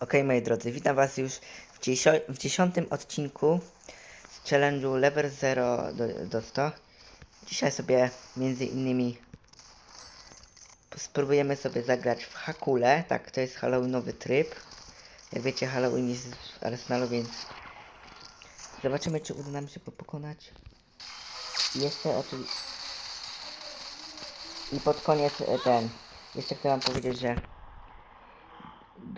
Ok, moi drodzy, witam was już w, w dziesiątym odcinku z challenge'u Level 0 do, do 100. Dzisiaj sobie między innymi spróbujemy sobie zagrać w Hakule. Tak, to jest Halloweenowy tryb. Jak wiecie, Halloween jest w Arsenalu, więc zobaczymy, czy uda nam się go pokonać. I jeszcze oczywiście... I pod koniec e, ten... Jeszcze chcę wam powiedzieć, że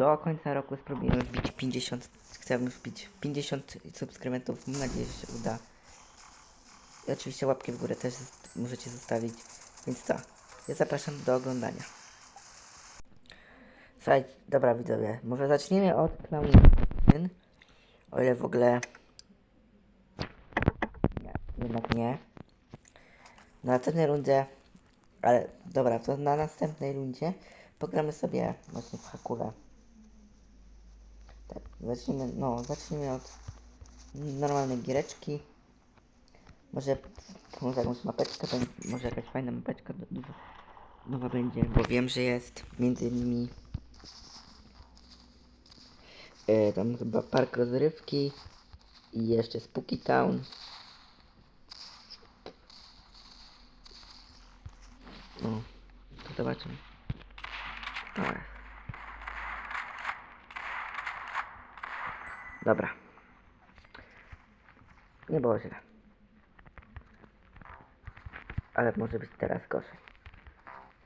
do końca roku spróbujemy wbić 50, chcemy wbić 50 subskrybentów, mam nadzieję, że się uda. I oczywiście łapki w górę też możecie zostawić, więc to, ja zapraszam do oglądania. Słuchaj, dobra widzowie, może zaczniemy od Clown o ile w ogóle... Nie, jednak nie. Na następnej rundzie, ale dobra, to na następnej rundzie pogramy sobie właśnie w Hakule. Tak, zacznijmy, no, zacznijmy od normalnej giereczki. Może, jakąś mapeczkę, może jakaś fajna mapeczka do, nowa będzie, bo wiem, że jest między innymi e, tam chyba park rozrywki i jeszcze Spooky Town. No, to zobaczymy. Dobra. Dobra. Nie było źle. Ale może być teraz gorzej.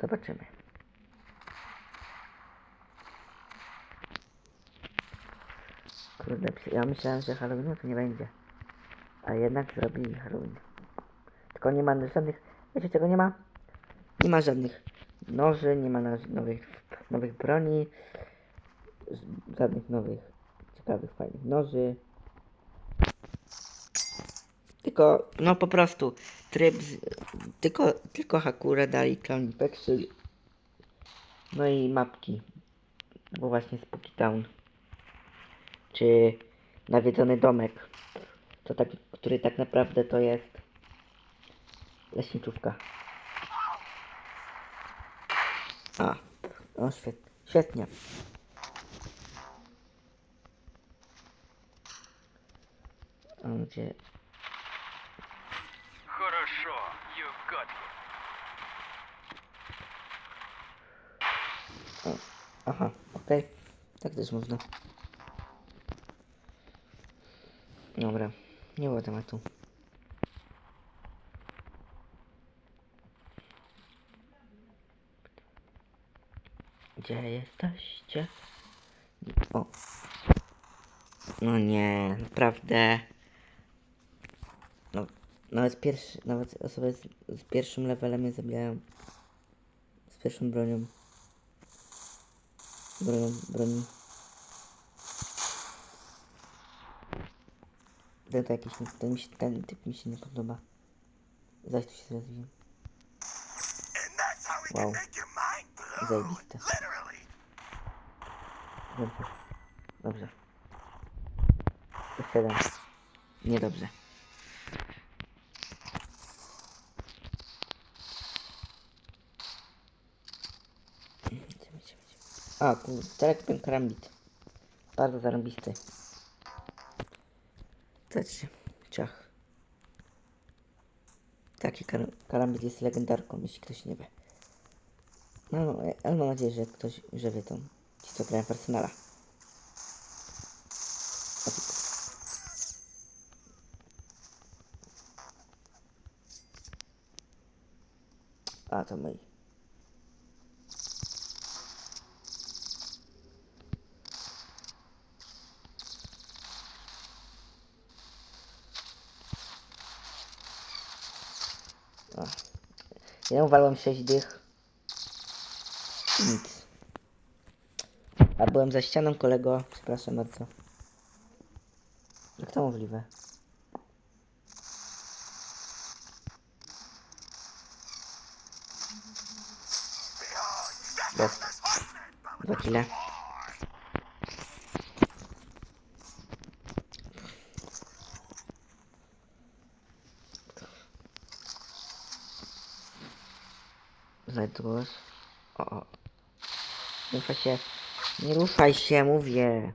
Zobaczymy. Kurde, ja myślałem, że Halloweenu to nie będzie. A jednak zrobili Halloween. Tylko nie ma żadnych... Wiecie czego nie ma? Nie ma żadnych noży, nie ma nowych, nowych broni, żadnych nowych, ciekawych, fajnych noży. Tylko, no po prostu, tryb, z, tylko, tylko Hakura dali Clown Infection. No i mapki, bo właśnie Spooky Town. Czy nawiedzony domek, to tak, który tak naprawdę to jest leśniczówka. A, o świet, świetnie. A gdzie? Хорошо, you got it. O, aha, okej. Tak też można. Dobra, nie było tematu. Gdzie jesteście? O. No nie, naprawdę. Nawet pierwszy, nawet osoby z, z pierwszym levelem mnie zabijają. Z pierwszą bronią. Bronią, broni. Ten, to jakiś, ten, mi się, ten typ mi się nie podoba. Zaś tu się we Wow. Zajebiste. Dobrze. Dobrze. Jeszcze jeden. Niedobrze. A, teraz kupiłem karambit. Bardzo zarąbisty. Zobaczcie. Ciach. Taki kar karambit jest legendarką, jeśli ktoś nie wie. No, no, ale mam nadzieję, że ktoś, że wie to. Ci, co grają w Arsenala. A, to moi. Ja uwalłem 6 dych. Nic. A byłem za ścianą kolego. Przepraszam bardzo. Jak to możliwe? Jest. Dwa kile. Znajdujesz? O, o. Muszę się Nie ruszaj się, mówię.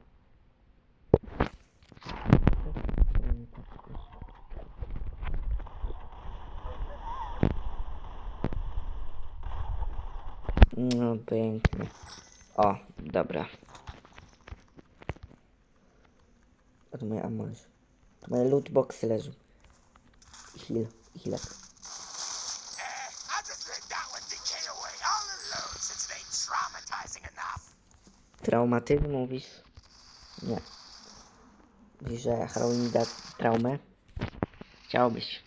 No pięknie. O, dobra. A tu moje. Tu moje lootboxy leżą. Heal, healek. Traumatywy mówisz? Nie. Mówisz, że Halloween da traumę? Chciałbyś.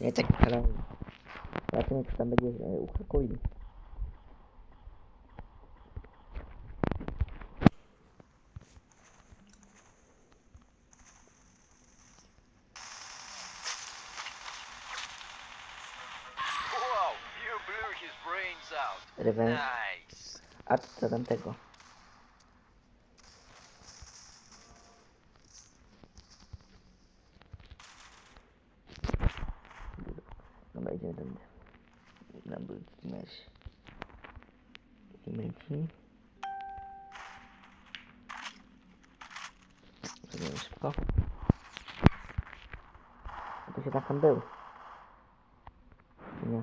Nie tak Halloween. Co tam będzie u Hakuli. Whoa, you blew his brains out. Revenge. Nice. A co tamtego? Dobra, idziemy tędy. Na Bultmersie. Idziemy Zrobimy szybko. A to się tak tam był. Nie.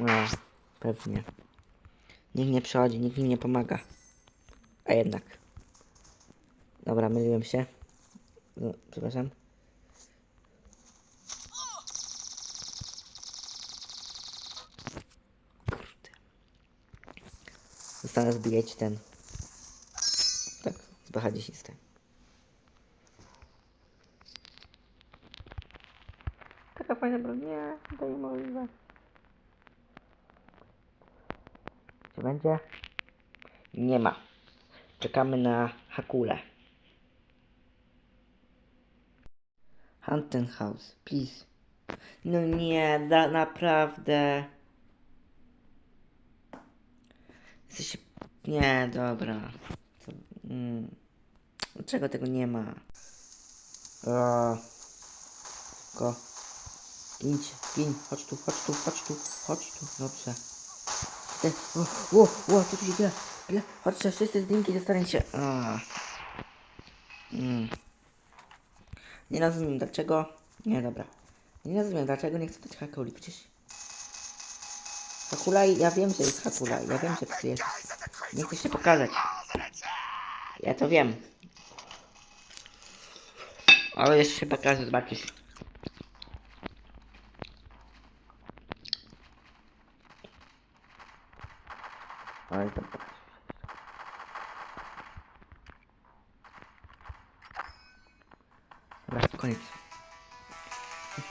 No, pewnie. Nikt nie przychodzi, nikt im nie pomaga. A jednak. Dobra, myliłem się. No, przepraszam. Kurde. Zostanę zbijać ten. Tak, z BH10. Taka fajna broń. Nie, to niemożliwe. Będzie? Nie ma. Czekamy na Hakulę. Haunted House, please. No nie, da, naprawdę. Jesteś... Nie, dobra. Co... Mm. Dlaczego tego nie ma? O. Go. Idź, gin, chodź tu, chodź tu, chodź tu, chodź tu, dobrze. Te, o, o, o, co tu się dzieje? Ile? Chodźcie, wszyscy zdjęki dostaniecie. A. Mm. Nie rozumiem dlaczego. Nie, dobra. Nie rozumiem dlaczego nie chcę dać Hakuli, przecież... Hakula, ja wiem, że jest Hakula, ja wiem, że ty jest. Nie chcę się pokazać. Ja to wiem. Ale jeszcze się pokażę, zobaczysz. Dobra, koniec.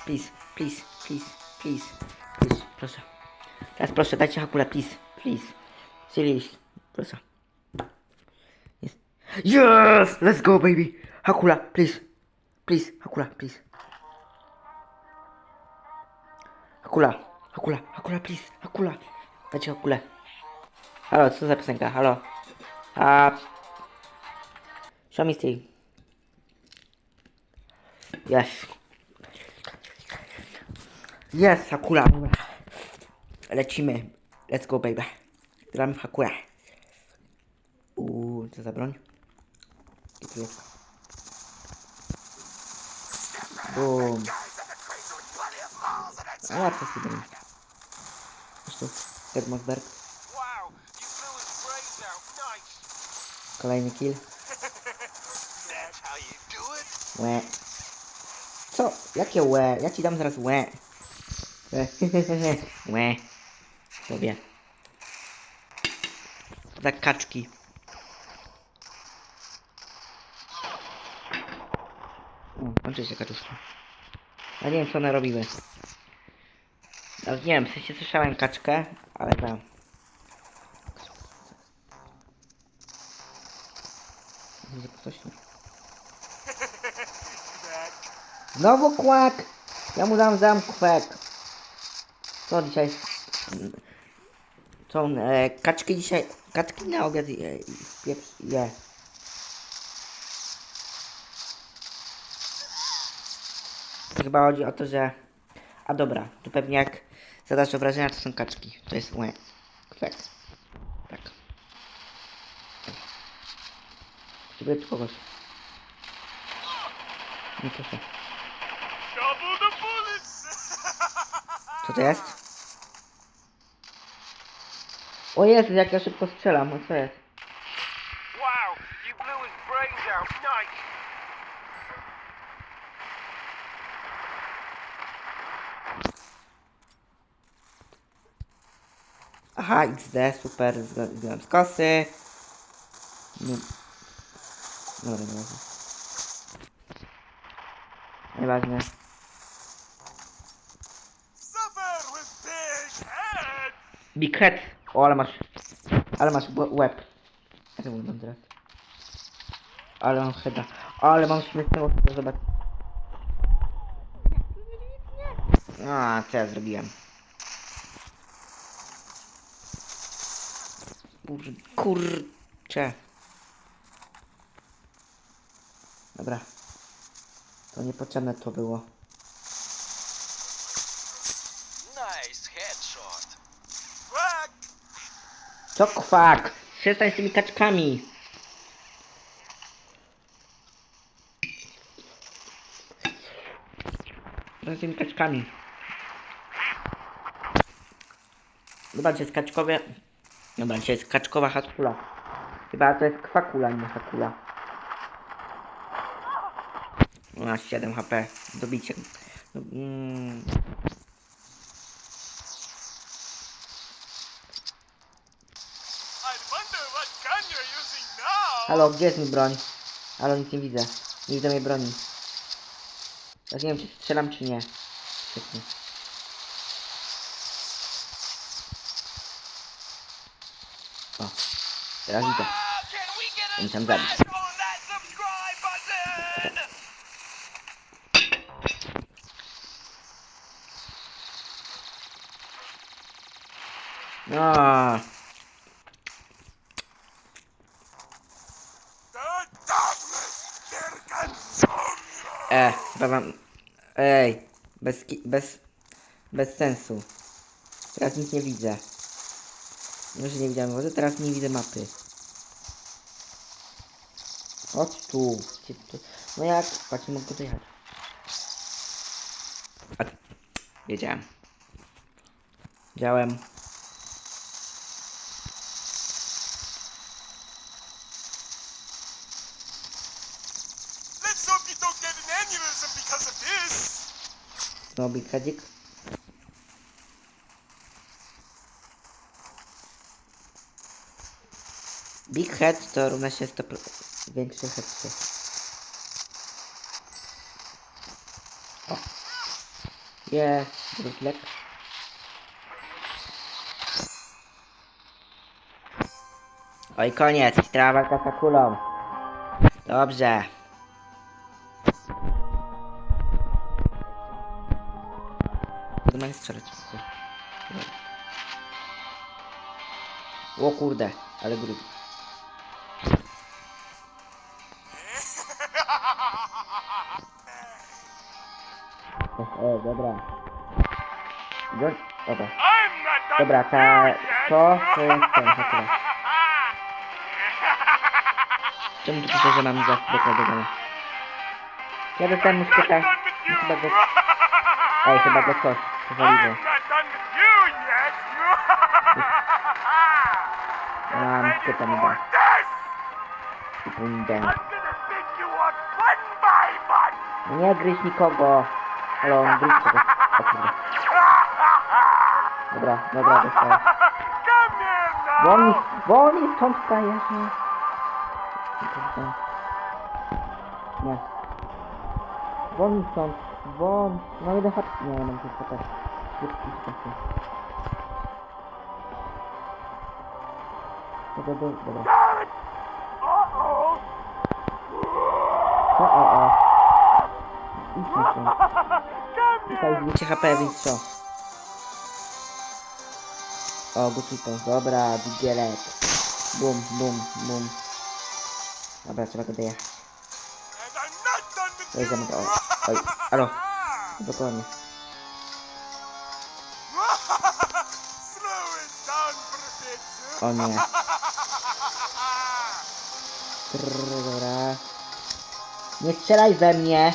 Please, please, please, please, please, proszę. Teraz proszę, dajcie Hakula, please, please. Seriously, proszę. Yes. Yes! Let's go, baby! Hakula, please. Please, Hakula, please. Hakula, Hakula, Hakula, please, Hakula. Dajcie Hakulę. Halo, co za piosenka? Halo. A... Show me stay. Yes. Yes, Hakula. Lecimy. Let's go, baby. Gram w Hakula. Uuu, co za broń? I tu jest. Boom. A łatwo z tym. Zresztą, Edmosberg. Wow, you blew his brains out. Nice. Kolejny kill. Łe. Co? Jakie łe? Ja ci dam zaraz łe. Łe. Łe. Sobie. Za kaczki. O, kończy się kaczuszki. Ja nie wiem co one robiły. No, nie wiem, w sensie słyszałem kaczkę, ale tam. wcześniej. Znowu kłak! Ja mu dam, dam kwek. Co dzisiaj? Są e, kaczki dzisiaj, kaczki na obiad je, je. Chyba chodzi o to, że... A dobra, tu pewnie jak zadasz obrażenia, to są kaczki. To jest łe. Kwek. Proszę. Double the bullets! Co to jest? O Jezu, jak ja szybko strzelam, o co jest? wow, you blew his brains out. Nice. Aha, XD, super, zg- zdjąłem z kosy. No. Dobra, nieważne. Nieważne. Big head! O, ale masz... Ale masz łe- łeb. To wygląda teraz? Ale mam heada. Ale mam śmiesznego heada, zobacz. A, co ja zrobiłem? Kur... Kurcze. Dobra. To niepotrzebne to było. Nice headshot. Quack! Co kwak? Przestań z tymi kaczkami. Przestań z tymi kaczkami. Zobaczcie, jest kaczkowie. Zobaczcie, jest kaczkowa hatkula. Chyba to jest kwakula, nie hakula. Ma 7 HP. Dobicie. No, mm. Halo, gdzie jest mi broń? Halo, nic nie widzę. Nie widzę mojej broni. Ja nie wiem, czy strzelam, czy nie. Świetnie. O, teraz widzę. Musiałem zabić. You. e. Ej, bez, bez, bez sensu. Teraz nic nie widzę. Może nie widziałem wody, teraz nie widzę mapy. Chodź tu? No jak? Patrz, nie mogę dojechać. A, wiedziałem. Wiedziałem. Znowu big headzik. Big head to równa się 100% większy. O. Jest, drutlek. Oj, koniec. Trała walka z akulą. Dobrze. Strzelać. O kurde, ale gruby. O, dobra. Go- Dobra. Dobra, ta... To, to jest ten, chyba. Czemu tu pisze, że mam za dokładnie? Ja dostałem you. Chyba go... Ej, chyba go coś. Powaliło. I'm not done with you yet. A, muszkieta mi da. No Nie gryź nikogo. Halo, on gryź kogoś. O kurde. Dobra, dobra, dostałem. Wolni, wolni stąd stajesz, nie? Nie. Wolni stąd. Won. Mam jeden hap... Nie, mam tylko tak. Dobra, dobra, o, o. Idź myślę. Tutaj 200 HP, więc co? O, gotuj Dobra, wigielek. Bum, bum, bum. Dobra, trzeba go dojechać. And I'm not done with you. Dojedziemy go. O, Oj, alo. Dokładnie. O nie. Trrr, dobra. Nie strzelaj we mnie.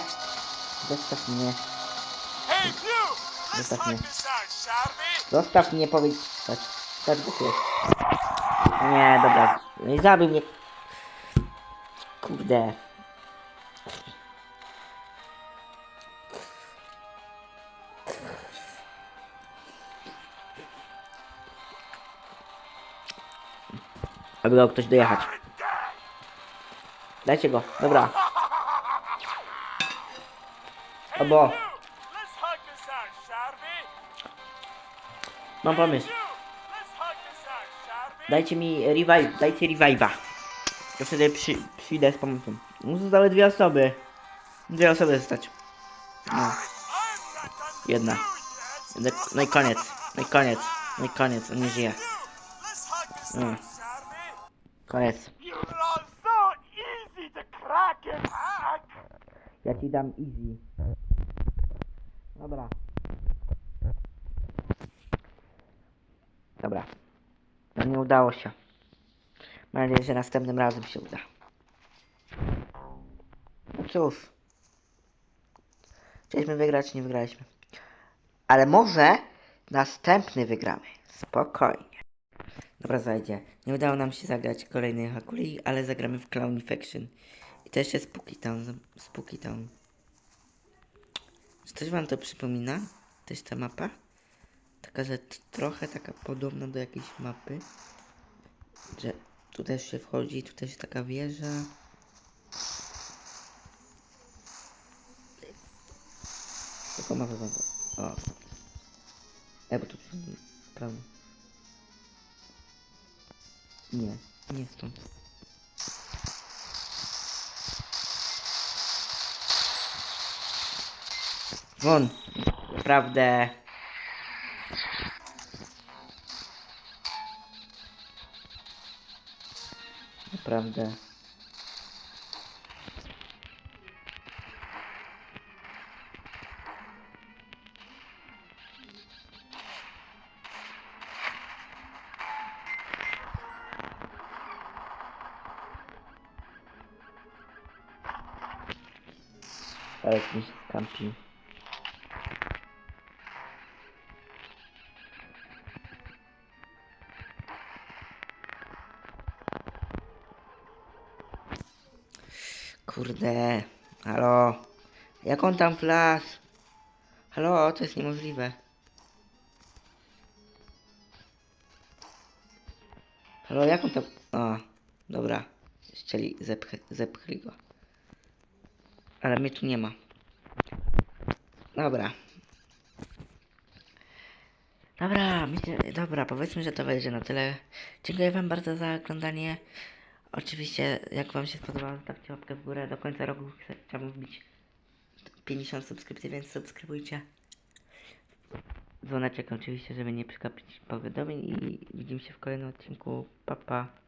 Zostaw mnie. Zostaw mnie. Zostaw mnie, powiedz. Tak, tak, głupie. Nie, dobra. No zabił mnie. Kurde. Aby go ktoś dojechać. Dajcie go, dobra. Albo, mam pomysł. Dajcie mi revive, dajcie revive'a. To wtedy przy, przyjdę z pomocą. No zostały dwie osoby. Dwie osoby zostać. No, jedna. No i koniec, no i koniec, no i koniec, on nie żyje. You! Hack. Ja ci dam easy. Dobra. Dobra. No nie udało się. Mam nadzieję, że następnym razem się uda. No cóż. Chcieliśmy wygrać, nie wygraliśmy. Ale może następny wygramy. Spokojnie. Dobra, zajdzie. Nie udało nam się zagrać kolejnej Hakuli, ale zagramy w Clown Infection. I to jeszcze Spooky Town. Spooky Town. Czy coś wam to przypomina? Też ta mapa? Taka, że trochę taka podobna do jakiejś mapy. Że tu też się wchodzi, tu też taka wieża. Tylko mapę wam... O. E, bo tu... Prawo. Nie, nie stąd. Won, naprawdę. Naprawdę. Ale. Kurde, halo, jak on tam wlazł? Halo, to jest niemożliwe. Halo, jak on tam... A, dobra, chcieli, zepch zepchli go. Ale mnie tu nie ma. Dobra. Dobra, dobra, powiedzmy, że to będzie na tyle. Dziękuję wam bardzo za oglądanie. Oczywiście, jak wam się spodobało, zostawcie łapkę w górę. Do końca roku chciałbym wbić 50 subskrypcji, więc subskrybujcie. Dzwoneczek oczywiście, żeby nie przegapić powiadomień i widzimy się w kolejnym odcinku. Pa, pa.